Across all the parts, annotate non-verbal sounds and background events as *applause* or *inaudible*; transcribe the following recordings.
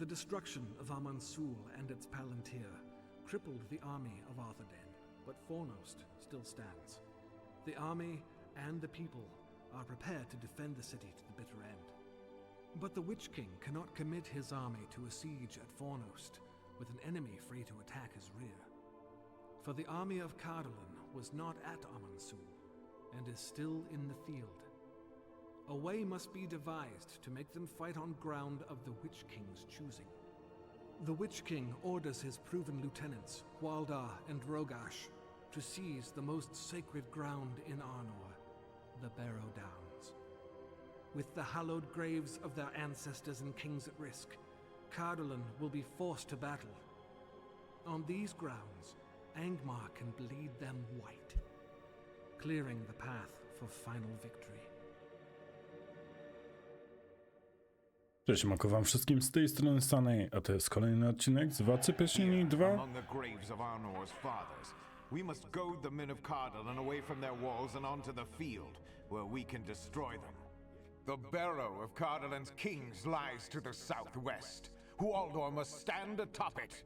The destruction of Amansul and its palantir crippled the army of Arthedain, but Fornost still stands. The army and the people are prepared to defend the city to the bitter end. But the Witch King cannot commit his army to a siege at Fornost with an enemy free to attack his rear. For the army of Cardolan was not at Amansul and is still in the field. A way must be devised to make them fight on ground of the Witch King's choosing. The Witch King orders his proven lieutenants, Waldar and Rogash, to seize the most sacred ground in Arnor, the Barrow Downs. With the hallowed graves of their ancestors and kings at risk, Cardolan will be forced to battle. On these grounds, Angmar can bleed them white, clearing the path for final victory. Cześć, mako wam wszystkim z tej strony Sanej, a to jest kolejny odcinek z Władcy Pierścieni 2. Among the graves of Arnor's fathers. We must goad the men of Cardolan away from their walls and onto the field, where we can destroy them. The barrow of Cardolan's kings lies to the southwest. Hualdor must stand atop it.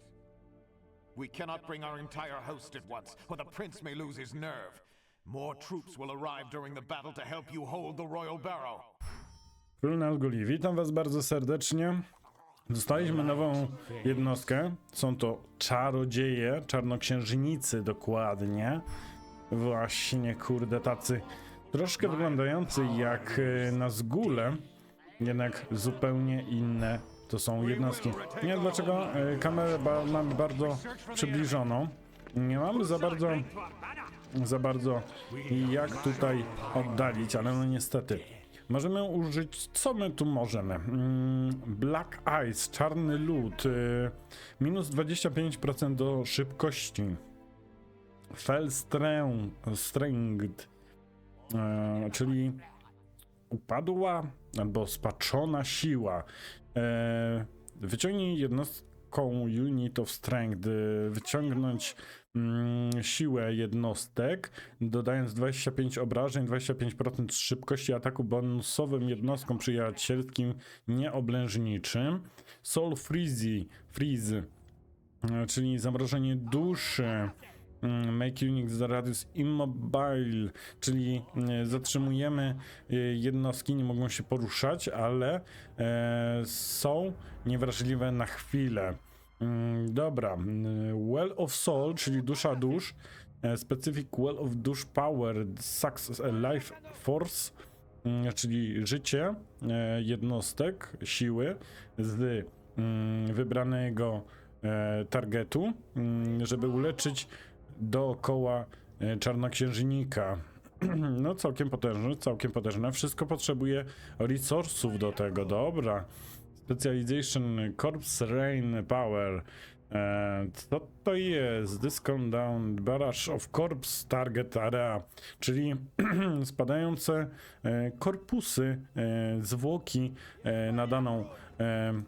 We cannot bring our entire host at once, or the prince may lose his nerve. More troops will arrive during the battle to help you hold the royal barrow. Król Nalguli, witam was bardzo serdecznie. Dostaliśmy nową jednostkę. Są to czarodzieje, czarnoksiężnicy dokładnie. Właśnie, kurde, tacy troszkę wyglądający jak e, na zgule, jednak zupełnie inne to są jednostki. Nie wiem dlaczego e, kamerę ba mamy bardzo przybliżoną. Nie mamy za bardzo za bardzo jak tutaj oddalić, ale no niestety. Możemy użyć, co my tu możemy? Mm, Black Ice, czarny lód, y, minus 25% do szybkości. Fell strength, e, czyli upadła albo spaczona siła. E, wyciągnij jednostką Unit of Strength, y, wyciągnąć mm, siłę jednostek, dodając 25 obrażeń, 25% szybkości ataku bonusowym jednostkom przyjacielskim nieoblężniczym. Soul Freezy, Freeze, e, czyli zamrożenie duszy. Mm, Make Unix Radius Immobile, czyli e, zatrzymujemy e, jednostki, nie mogą się poruszać, ale e, są niewrażliwe na chwilę. Mm, Dobra, mm, Well of Soul, czyli dusza dusz, e, Specific Well of Dush Power, Success Life Force, mm, czyli życie e, jednostek, siły z mm, wybranego targetu, mm, żeby uleczyć dookoła e, czarnoksiężnika. *clears throat* No całkiem potężne, całkiem potężne. Wszystko potrzebuje resursów do tego, dobra. Specialization Corpse Rain Power. E, co to jest? Discount down barrage of corpse target area, czyli *clears throat* spadające e, korpusy, e, zwłoki e, na daną e,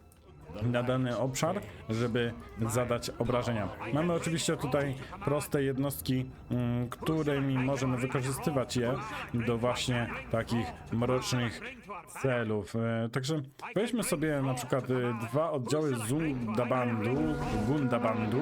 na dany obszar, żeby zadać obrażenia. Mamy oczywiście tutaj proste jednostki, mm, którymi możemy wykorzystywać je do właśnie takich mrocznych celów. E, Także weźmy sobie na przykład e, dwa oddziały Zundabandu, Gundabandu.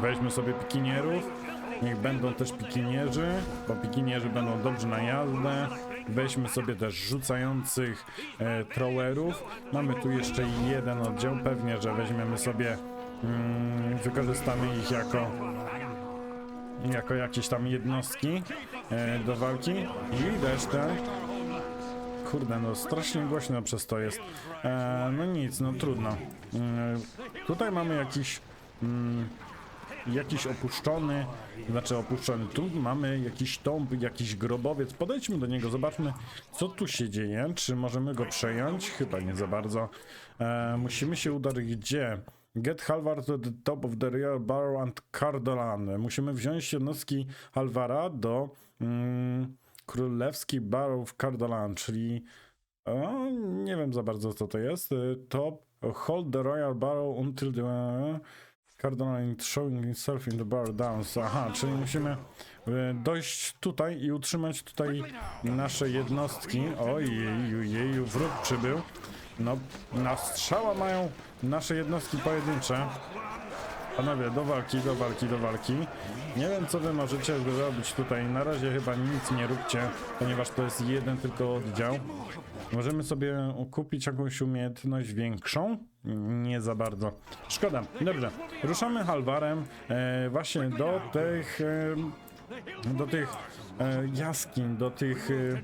Weźmy sobie pikinierów. Niech będą też pikinierzy, bo pikinierzy będą dobrze na jazdę. Weźmy sobie też rzucających e, throwerów. Mamy tu jeszcze jeden oddział. Pewnie, że weźmiemy sobie, mm, wykorzystamy ich jako jako jakieś tam jednostki e, do walki i resztę Kurde, no strasznie głośno przez to jest. E, no nic, no trudno. E, tutaj mamy jakiś mm, jakiś opuszczony, znaczy opuszczony, tu mamy jakiś tomb, jakiś grobowiec, podejdźmy do niego, zobaczmy co tu się dzieje, czy możemy go przejąć, chyba nie za bardzo, e, musimy się udać gdzie? Get Halvar to the top of the rear barrow and Cardolan. Musimy wziąć jednostki Halvara do mm, królewski barrow w Cardolan, czyli o, nie wiem za bardzo co to jest. E, Top hold the royal barrow until the Cardinal showing himself in the bar downs. Aha, czyli musimy e, dojść tutaj i utrzymać tutaj nasze jednostki. Oj, jeju, jeju, wróg przybył. No, na strzała mają nasze jednostki pojedyncze. Panowie, do walki, do walki, do walki. Nie wiem, co wy możecie zrobić tutaj. Na razie chyba nic nie róbcie, ponieważ to jest jeden tylko oddział. Możemy sobie kupić jakąś umiejętność większą? Nie za bardzo. Szkoda. Dobrze. Ruszamy halwarem e, właśnie do tych... E, do tych e, jaskiń, do tych e,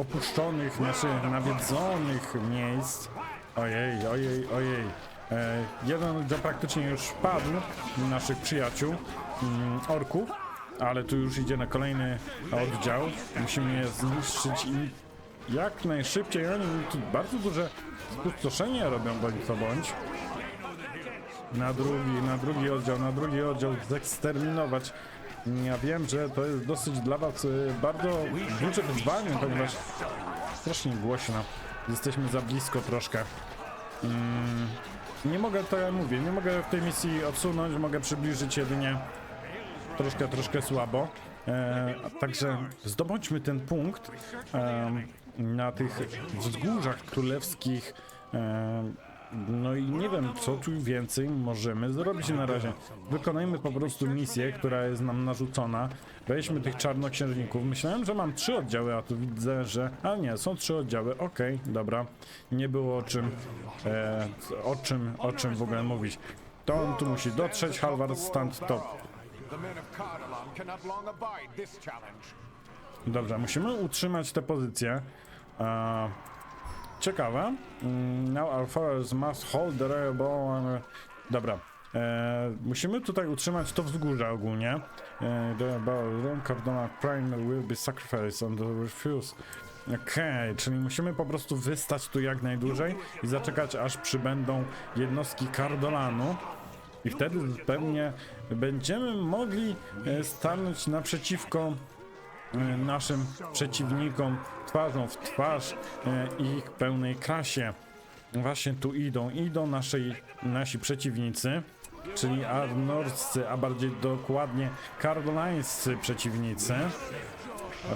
opuszczonych, naszych nawiedzonych miejsc. Ojej, ojej, ojej. E, jeden oddział praktycznie już padł, naszych przyjaciół, mm, orków, ale tu już idzie na kolejny oddział. Musimy je zniszczyć i jak najszybciej. Oni tu bardzo duże spustoszenie robią, bądź co bądź. Na drugi, na drugi oddział, na drugi oddział zeksterminować. Ja wiem, że to jest dosyć dla was y, bardzo duże wyzwanie, ponieważ strasznie głośno. Jesteśmy za blisko troszkę. Mm, nie mogę, to ja mówię, nie mogę w tej misji odsunąć, mogę przybliżyć jedynie troszkę, troszkę słabo. E, także zdobądźmy ten punkt em, na tych wzgórzach królewskich. em, no i nie wiem, co tu więcej możemy zrobić na razie. Wykonajmy po prostu misję, która jest nam narzucona. Weźmy tych czarnoksiężników. Myślałem, że mam trzy oddziały, a tu widzę, że... A nie, są trzy oddziały. Okej, dobra. Nie było o czym... E, o czym, o czym w ogóle mówić. To on tu musi dotrzeć, Halvar stand top. Dobrze, musimy utrzymać tę pozycję. E, ciekawe. Mm, Now our followers must hold the ball. Dobra. E, musimy tutaj utrzymać to wzgórze ogólnie. E, the Cardona Prime will be sacrificed on the refuse. Okej, czyli musimy po prostu wystać tu jak najdłużej i zaczekać aż przybędą jednostki Cardolanu. I wtedy pewnie będziemy mogli e, stanąć naprzeciwko naszym przeciwnikom twarzą w twarz e, ich pełnej krasie. Właśnie tu idą, idą naszej, nasi przeciwnicy, czyli arnorscy, a bardziej dokładnie kardolańscy przeciwnicy.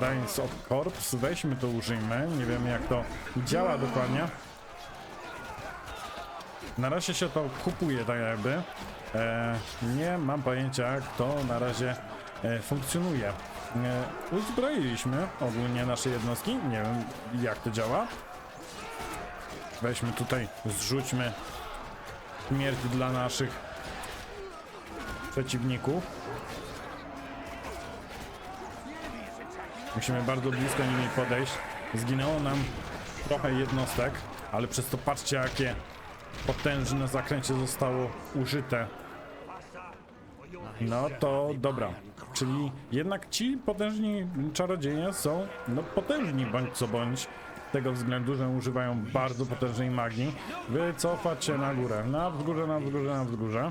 Rise of Corps, weźmy to użyjmy, nie wiemy jak to działa dokładnie. Na razie się to kupuje tak jakby. E, nie mam pojęcia jak to na razie e, funkcjonuje. Uzbroiliśmy ogólnie nasze jednostki. Nie wiem jak to działa. Weźmy tutaj, zrzućmy śmierć dla naszych przeciwników. Musimy bardzo blisko nimi podejść. Zginęło nam trochę jednostek, ale przez to patrzcie jakie potężne zakręcie zostało użyte. No to dobra. Czyli jednak ci potężni czarodzieje są no potężni bądź co bądź. Tego względu, że używają bardzo potężnej magii. Wycofać się na górę. Na wzgórze, na wzgórze, na wzgórze.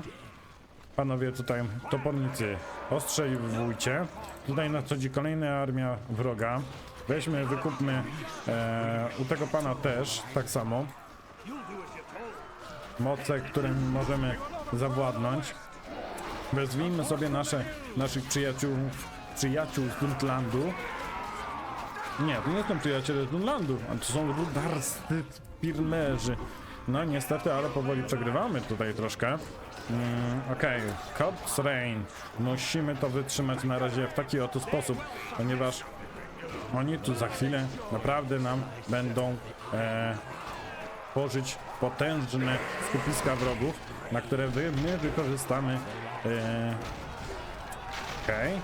Panowie tutaj topornicy ostrzeliwujcie. Tutaj nadchodzi kolejna armia wroga. Weźmy, wykupmy e, u tego pana też, tak samo. Moce, którym możemy zawładnąć. Wezwijmy sobie nasze, naszych przyjaciół, przyjaciół z Duntlandu. Nie, to nie są przyjaciele z Dunlandu, a to są rudarscy pirmerzy. No niestety, ale powoli przegrywamy tutaj troszkę. Mm, Okej, okay. Corpse Rain. Musimy to wytrzymać na razie w taki oto sposób, ponieważ oni tu za chwilę naprawdę nam będą e, tworzyć potężne skupiska wrogów, na które wy, my wykorzystamy. E, Okej.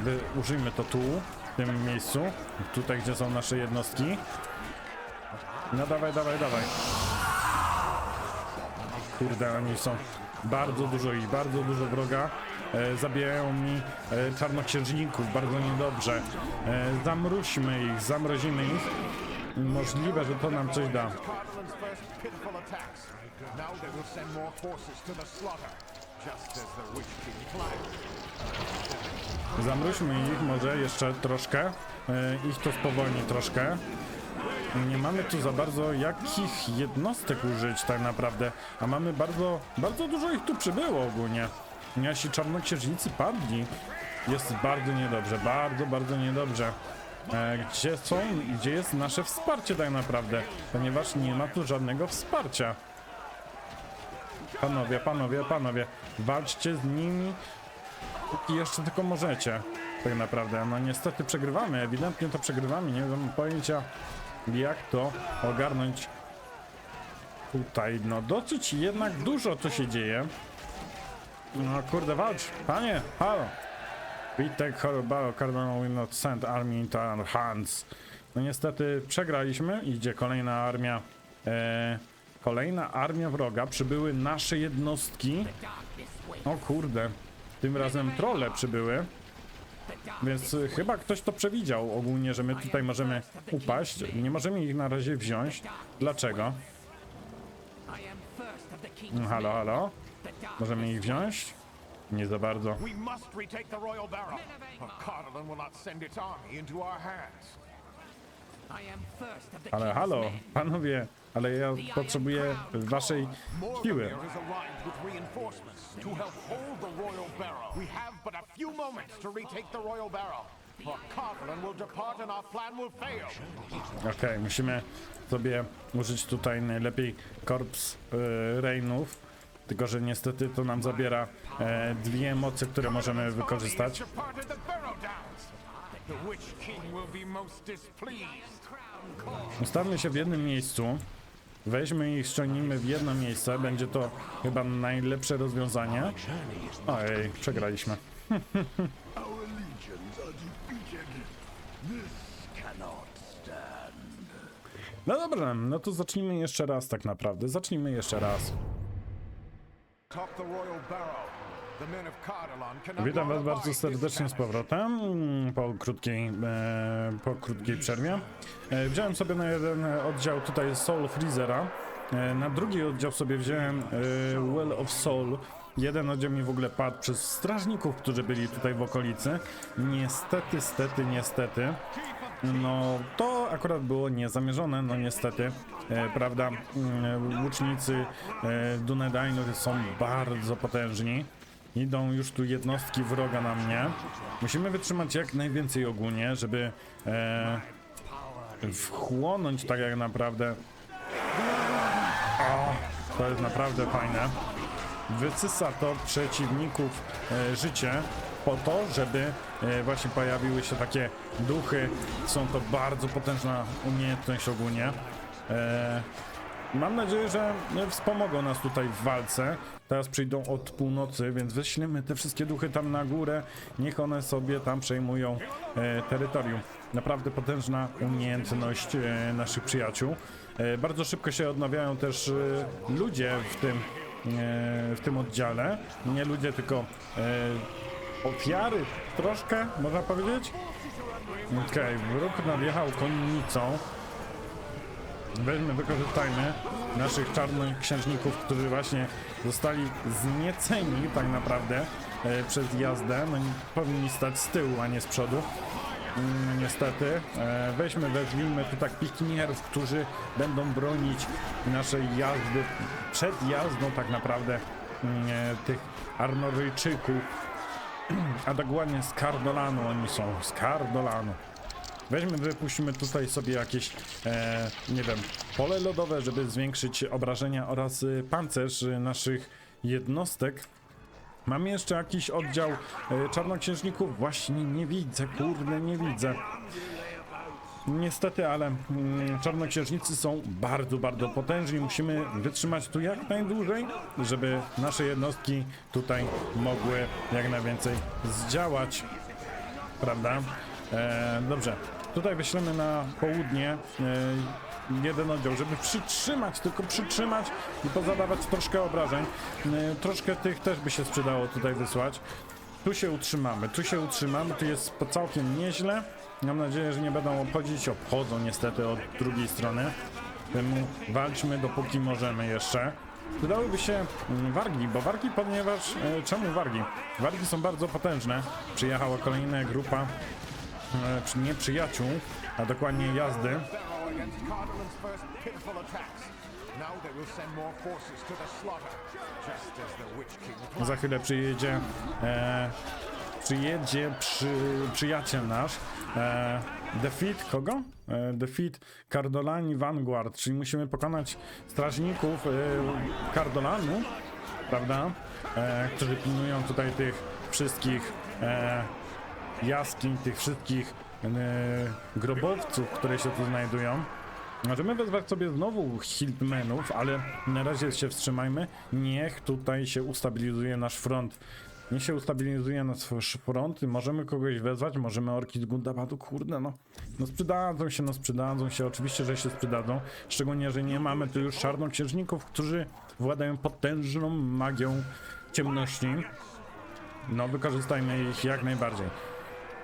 Okay. Użyjmy to tu, w tym miejscu. Tutaj, gdzie są nasze jednostki. No dawaj, dawaj, dawaj. Kurde, oni są bardzo dużo i bardzo dużo wroga. E, zabijają mi e, czarnoksiężników bardzo niedobrze. E, ich, zamrozimy ich. Możliwe, że to nam coś da. Zamróźmy ich może jeszcze troszkę. E, ich to spowolni troszkę. Nie mamy tu za bardzo jakich jednostek użyć tak naprawdę, a mamy bardzo, bardzo dużo ich tu przybyło ogólnie. Nasi czarnoksiężnicy padli. Jest bardzo niedobrze, bardzo, bardzo niedobrze. e, gdzie są, gdzie jest nasze wsparcie tak naprawdę, ponieważ nie ma tu żadnego wsparcia. Panowie, panowie, panowie, walczcie z nimi, póki jeszcze tylko możecie, tak naprawdę. No niestety przegrywamy, ewidentnie to przegrywamy, nie mam pojęcia jak to ogarnąć tutaj. No dosyć jednak dużo tu się dzieje. No kurde, walcz, panie, halo. Her battle, Cardinal will not send army into our hands. No niestety przegraliśmy, idzie kolejna armia. E, kolejna armia wroga, przybyły nasze jednostki. O kurde, tym razem trolle przybyły. Więc y, chyba ktoś to przewidział ogólnie, że my tutaj możemy upaść. Nie możemy ich na razie wziąć. Dlaczego? Mm, Halo, halo? Możemy ich wziąć? Nie za bardzo. Ale halo, panowie, ale ja potrzebuję waszej siły. Okej, musimy sobie użyć tutaj najlepiej korps e, Reinów. Tylko, że niestety to nam zabiera e, dwie mocy, które możemy wykorzystać. Ustawmy się w jednym miejscu. Weźmy ich, ściągnijmy w jedno miejsce. Będzie to chyba najlepsze rozwiązanie. Ojej, przegraliśmy. No dobra, no to zacznijmy jeszcze raz tak naprawdę. Zacznijmy jeszcze raz. Top the royal barrow. Witam was bardzo serdecznie z powrotem mm, po krótkiej, e, po krótkiej przerwie. E, wziąłem sobie na jeden oddział tutaj Soul Freezera, e, na drugi oddział sobie wziąłem e, Well of Soul. Jeden oddział mi w ogóle padł przez strażników, którzy byli tutaj w okolicy. Niestety, stety, niestety. No, to akurat było niezamierzone, no niestety, e, prawda, mm, łucznicy e, Dunedainu są bardzo potężni. Idą już tu jednostki wroga na mnie. Musimy wytrzymać jak najwięcej ogólnie, żeby e, wchłonąć tak jak naprawdę. O, to jest naprawdę fajne. Wysysa to przeciwników e, życie po to, żeby e, właśnie pojawiły się takie duchy. Są to bardzo potężna umiejętność ogólnie. E, Mam nadzieję, że wspomogą nas tutaj w walce. Teraz przyjdą od północy, więc wyślemy te wszystkie duchy tam na górę. Niech one sobie tam przejmują e, terytorium. Naprawdę potężna umiejętność e, naszych przyjaciół. E, bardzo szybko się odnawiają też e, ludzie w tym, e, w tym oddziale. Nie ludzie, tylko e, ofiary troszkę, można powiedzieć. Okej, wróg nadjechał konnicą. Weźmy, wykorzystajmy naszych czarnych księżników, którzy właśnie zostali znieceni tak naprawdę e, przez jazdę. No, powinni stać z tyłu, a nie z przodu. Mm, niestety. E, weźmy, wezwijmy tu tak pikinierów, którzy będą bronić naszej jazdy przed jazdą tak naprawdę mm, e, tych Arnoryjczyków. *clears throat* A dokładnie z Cardolanu oni są, z Cardolanu. Weźmy, wypuścimy tutaj sobie jakieś, e, nie wiem, pole lodowe, żeby zwiększyć obrażenia oraz y, pancerz y, naszych jednostek. Mamy jeszcze jakiś oddział e, czarnoksiężników? Właśnie nie widzę, kurde, nie widzę. Niestety, ale mm, czarnoksiężnicy są bardzo, bardzo potężni. Musimy wytrzymać tu jak najdłużej, żeby nasze jednostki tutaj mogły jak najwięcej zdziałać prawda? E, dobrze, tutaj wyślemy na południe e, jeden oddział, żeby przytrzymać, tylko przytrzymać i pozadawać troszkę obrażeń. E, troszkę tych też by się sprzedało tutaj wysłać. Tu się utrzymamy, tu się utrzymamy, tu jest całkiem nieźle. Mam nadzieję, że nie będą obchodzić, obchodzą niestety od drugiej strony. Temu walczmy dopóki możemy jeszcze. Przydałyby się mm, wargi, bo wargi, ponieważ... E, czemu wargi? Wargi są bardzo potężne. Przyjechała kolejna grupa e, przy- nieprzyjaciół, a dokładnie jazdy. Za chwilę przyjedzie... E, przyjedzie przy, przyjaciel nasz. E, Defeat kogo? E, defeat Cardolani Vanguard, czyli musimy pokonać strażników e, Cardolanu, prawda? E, którzy pilnują tutaj tych wszystkich e, jaskiń, tych wszystkich e, grobowców, które się tu znajdują. Możemy wezwać sobie znowu Hildmenów, ale na razie się wstrzymajmy. Niech tutaj się ustabilizuje nasz front. Niech się ustabilizuje nasz front. Możemy kogoś wezwać, możemy orki z Gundabadu, kurde no. No sprzedadzą się, no sprzedadzą się, oczywiście, że się sprzedadzą. Szczególnie, że nie mamy tu już czarnoksiężników, którzy władają potężną magią ciemności. No wykorzystajmy ich jak najbardziej.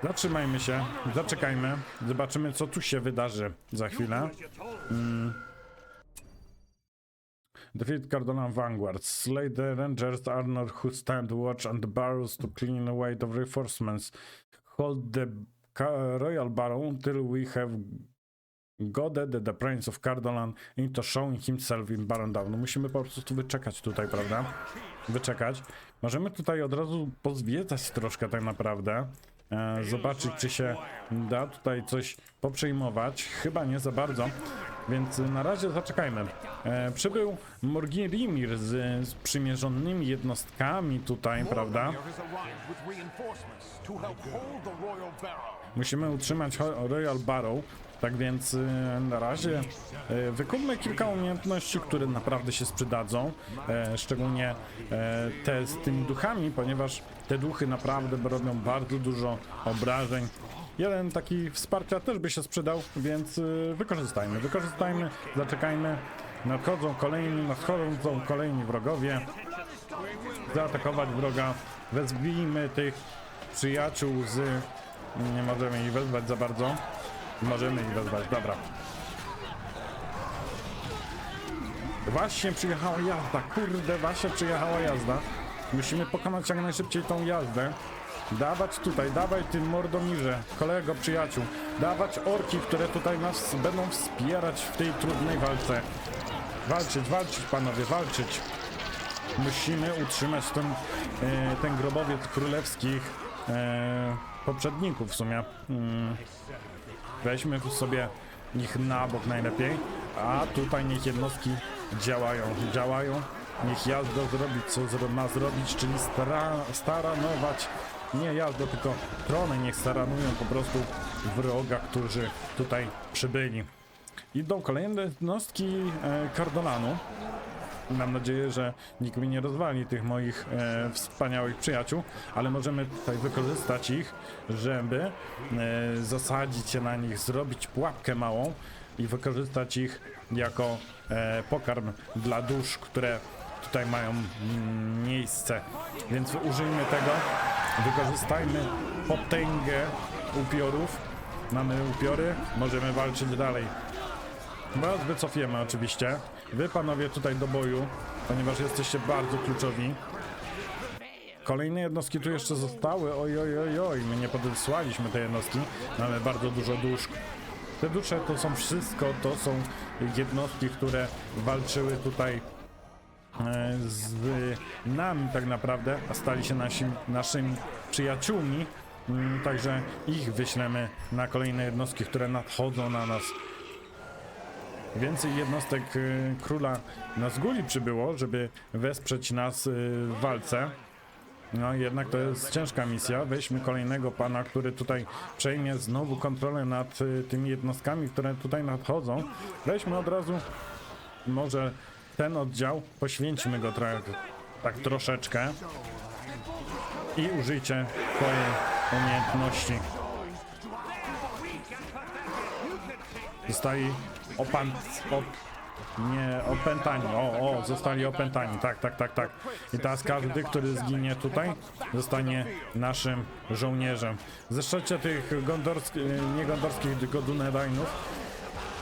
Zatrzymajmy się, zaczekajmy, zobaczymy co tu się wydarzy za chwilę. Mm. Defeat Cardona Vanguard. Slay the Rangers Arnor who stand watch on the barrows to clean away the reinforcements. Hold the Royal Barrow until we have goaded the Prince of Cardolan into showing himself in Baron Down. No musimy po prostu wyczekać tutaj, prawda? Wyczekać. Możemy tutaj od razu pozwiedzać troszkę tak naprawdę. E, zobaczyć, czy się da tutaj coś poprzejmować. Chyba nie za bardzo, więc na razie zaczekajmy. E, przybył Morgirimir z sprzymierzonymi jednostkami tutaj, prawda? Musimy utrzymać Royal Barrow. Tak więc y, na razie wykupmy kilka umiejętności, które naprawdę się przydadzą. E, szczególnie e, te z tymi duchami, ponieważ te duchy naprawdę robią bardzo dużo obrażeń. Jeden taki wsparcia też by się sprzedał, więc y, wykorzystajmy, wykorzystajmy, zaczekajmy. Nadchodzą kolejni, nadchodzą kolejni wrogowie. Zaatakować wroga. Wezwijmy tych przyjaciół z... Nie możemy ich wezwać za bardzo. Możemy ich wezwać, dobra. Właśnie przyjechała jazda, kurde, właśnie przyjechała jazda. Musimy pokonać jak najszybciej tą jazdę. Dawać tutaj, dawaj ty mordomirze, kolego, przyjaciół. Dawać orki, które tutaj nas będą wspierać w tej trudnej walce. Walczyć, walczyć panowie, walczyć. Musimy utrzymać ten, e, ten grobowiec królewskich e, poprzedników w sumie. Mm. Weźmy sobie ich na bok najlepiej, a tutaj niech jednostki działają, działają. Niech jazda zrobi co ma zrobić, czyli stara, staranować, nie jazda, tylko trony niech staranują po prostu wroga, którzy tutaj przybyli. Idą kolejne jednostki e, Cardolanu. Mam nadzieję, że nikt mi nie rozwali tych moich e, wspaniałych przyjaciół, ale możemy tutaj wykorzystać ich, żeby e, zasadzić się na nich, zrobić pułapkę małą i wykorzystać ich jako e, pokarm dla dusz, które tutaj mają mm, miejsce. Więc użyjmy tego, wykorzystajmy potęgę upiorów. Mamy upiory, możemy walczyć dalej. Was wycofiemy oczywiście. Wy panowie tutaj do boju, ponieważ jesteście bardzo kluczowi. Kolejne jednostki tu jeszcze zostały. Oj, oj, oj, oj. My nie podesłaliśmy tej jednostki. Mamy bardzo dużo dusz. Te dusze to są wszystko, to są jednostki, które walczyły tutaj z nami tak naprawdę, a stali się nasi, naszymi przyjaciółmi. Mm, Także ich wyślemy na kolejne jednostki, które nadchodzą na nas. Więcej jednostek y, króla Nazguli przybyło, żeby wesprzeć nas y, w walce. No jednak to jest ciężka misja. Weźmy kolejnego pana, który tutaj przejmie znowu kontrolę nad tymi jednostkami, które tutaj nadchodzą. Weźmy od razu może ten oddział, poświęćmy go trochę, tak troszeczkę i użyjcie swojej umiejętności. Zostali opan... Op, nie, opętani. O, o, zostali opętani. Tak, tak, tak, tak. I teraz każdy, który zginie tutaj, zostanie naszym żołnierzem. Zeszczecie tych gondorskich, nie gondorskich, tylko Dunedainów.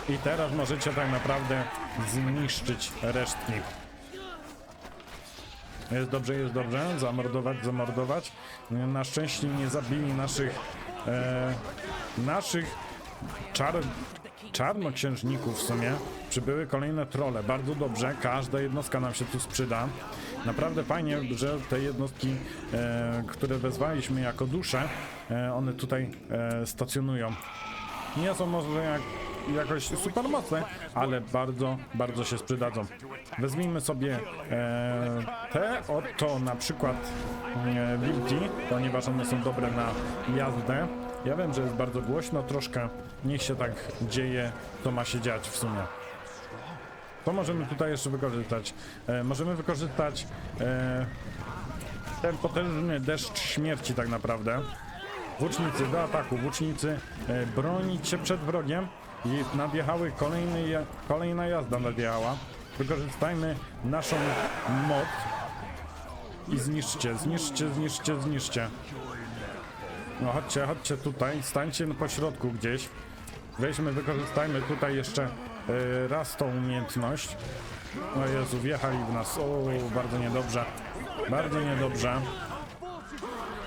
I teraz możecie tak naprawdę zniszczyć resztki. Jest dobrze, jest dobrze. Zamordować, zamordować. Na szczęście nie zabili naszych e, naszych czar, czarnoksiężników w sumie. Przybyły kolejne trole. Bardzo dobrze. Każda jednostka nam się tu sprzyda. Naprawdę fajnie, że te jednostki, e, które wezwaliśmy jako dusze, e, one tutaj e, stacjonują. Nie są może jak, jakoś super mocne, ale bardzo, bardzo się przydadzą. Wezmijmy sobie e, te oto na przykład e, wilki, ponieważ one są dobre na jazdę. Ja wiem, że jest bardzo głośno, troszkę niech się tak dzieje, to ma się dziać w sumie. To możemy tutaj jeszcze wykorzystać. E, możemy wykorzystać e, ten potężny deszcz śmierci tak naprawdę. Włócznicy do ataku, włócznicy e, bronić się przed wrogiem i nadjechały kolejny, kolejna jazda nadjechała. Wykorzystajmy naszą moc i zniszczcie, zniszczcie, zniszczcie, zniszczcie. No chodźcie, chodźcie tutaj, stańcie po środku gdzieś. Weźmy, wykorzystajmy tutaj jeszcze e, raz tą umiejętność. O Jezu, wjechali w nas. O, bardzo niedobrze. Bardzo niedobrze.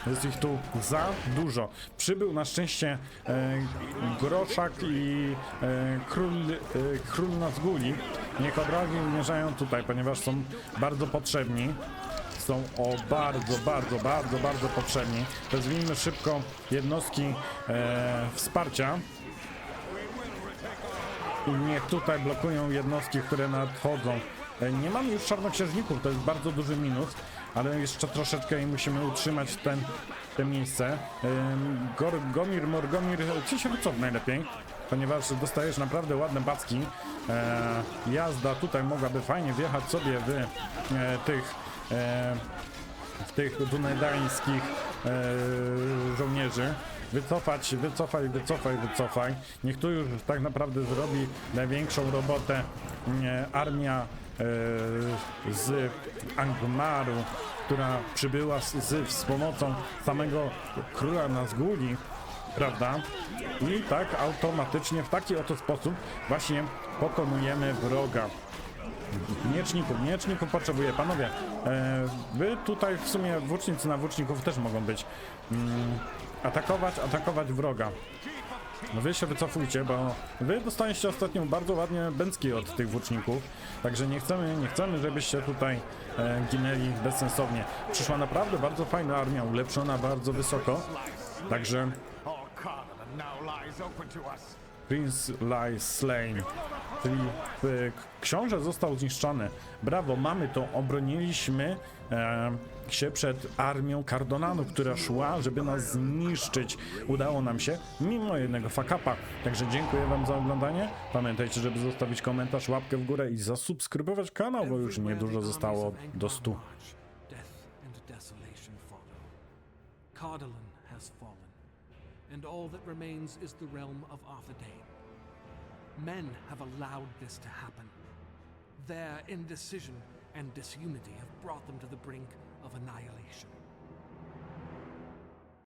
Jest ich tu za dużo. Przybył na szczęście e, Groszak i e, król, e, król Nazguli. Niech od razu zmierzają tutaj, ponieważ są bardzo potrzebni. Są o bardzo, bardzo, bardzo, bardzo potrzebni. Wezwijmy szybko jednostki e, wsparcia. I niech tutaj blokują jednostki, które nadchodzą. E, Nie mamy już czarnoksiężników, to jest bardzo duży minus, ale jeszcze troszeczkę i musimy utrzymać ten, te miejsce. Gor, Gomir, Morgomir, ci się wycof najlepiej, ponieważ dostajesz naprawdę ładne backi. E, jazda tutaj mogłaby fajnie wjechać sobie w e, tych e, w tych dunedańskich e, żołnierzy. Wycofać, wycofaj, wycofaj, wycofaj. Niech tu już tak naprawdę zrobi największą robotę e, armia z Angmaru, która przybyła z, z, z pomocą samego króla Nazguli, prawda? I tak automatycznie w taki oto sposób właśnie pokonujemy wroga. Mieczników, mieczników potrzebuję. Panowie, e, wy tutaj w sumie włócznicy na włóczników też mogą być. Mm, atakować, atakować wroga. Wy się wycofujcie, bo wy dostaliście ostatnio bardzo ładnie bęcki od tych włóczników. Także nie chcemy, nie chcemy, żebyście tutaj e, ginęli bezsensownie. Przyszła naprawdę bardzo fajna armia, ulepszona bardzo wysoko. Także Prince lies slain. Czyli k- książę został zniszczony. Brawo, mamy to. Obroniliśmy e, się przed armią Cardonanu, która szła, żeby nas zniszczyć. Udało nam się, mimo jednego fakapa. Także dziękuję wam za oglądanie. Pamiętajcie, żeby zostawić komentarz, łapkę w górę i zasubskrybować kanał, bo już niedużo zostało do Angmar 100. march, Death and desolation follow. Cardolan and all that remains is the realm of Arthedain. Men have allowed this to happen. Their indecision and disunity have brought them to the brink of annihilation.